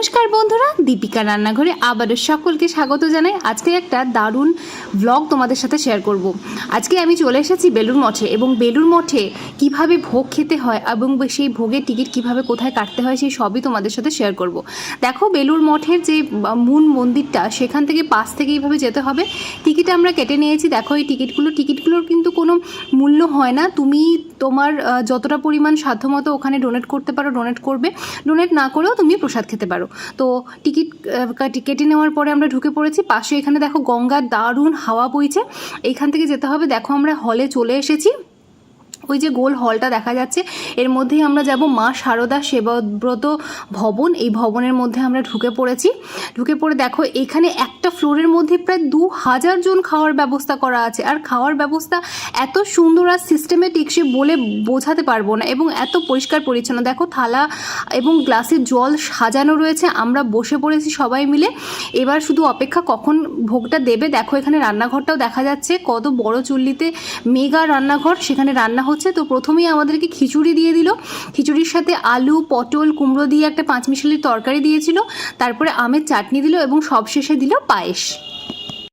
নমস্কার বন্ধুরা দীপিকা রান্নাঘরে আবারও সকলকে স্বাগত জানাই। আজকে একটা দারুণ ব্লগ তোমাদের সাথে শেয়ার করব। আজকে আমি চলে এসেছি বেলুর মঠে এবং বেলুর মঠে কীভাবে ভোগ খেতে হয় এবং সেই ভোগের টিকিট কীভাবে কোথায় কাটতে হয় সেই সবই তোমাদের সাথে শেয়ার করব। দেখো বেলুর মঠের যে মূল মন্দিরটা সেখান থেকে পাশ থেকে এইভাবে যেতে হবে। টিকিট আমরা কেটে নিয়েছি। দেখো, এই টিকিটগুলো টিকিটগুলোর কিন্তু কোনো মূল্য হয় না। তুমি তোমার যতটা পরিমাণ সাধ্যমতো ওখানে ডোনেট করতে পারো ডোনেট করবে। ডোনেট না করেও তুমি প্রসাদ খেতে পারো। তো টিকিট কেটে নেওয়ার পরে আমরা ঢুকে পড়েছি। পাশে এখানে দেখো গঙ্গার দারুণ হাওয়া বইছে। এইখান থেকে যেতে হবে। দেখো আমরা হলে চলে এসেছি। ওই যে গোল হলটা দেখা যাচ্ছে, এর মধ্যেই আমরা যাব মা শারদা সেবাব্রত ভবন। এই ভবনের মধ্যে আমরা ঢুকে পড়েছি। ঢুকে পড়ে দেখো, এখানে একটা ফ্লোরের মধ্যে প্রায় দু হাজার জন খাওয়ার ব্যবস্থা করা আছে। আর খাওয়ার ব্যবস্থা এত সুন্দর আর সিস্টেমেটিক সে বলে বোঝাতে পারব না এবং এত পরিষ্কার পরিচ্ছন্ন। দেখো, থালা এবং গ্লাসে জল সাজানো রয়েছে। আমরা বসে পড়েছি সবাই মিলে। এবার শুধু অপেক্ষা কখন ভোগটা দেবে? দেখো, এখানে রান্নাঘরটাও দেখা যাচ্ছে। কত বড় চুল্লিতে মেগা রান্নাঘর, সেখানে রান্না হচ্ছে, তো প্রথমেই আমাদেরকে খিচুড়ি দিয়ে দিল। খিচুড়ির সাথে আলু, পটল, কুমড়ো দিয়ে একটা পাঁচমিশালির তরকারি দিয়েছিল। তারপরে আমের চাটনি দিল এবং সবশেষে দিল পায়েস।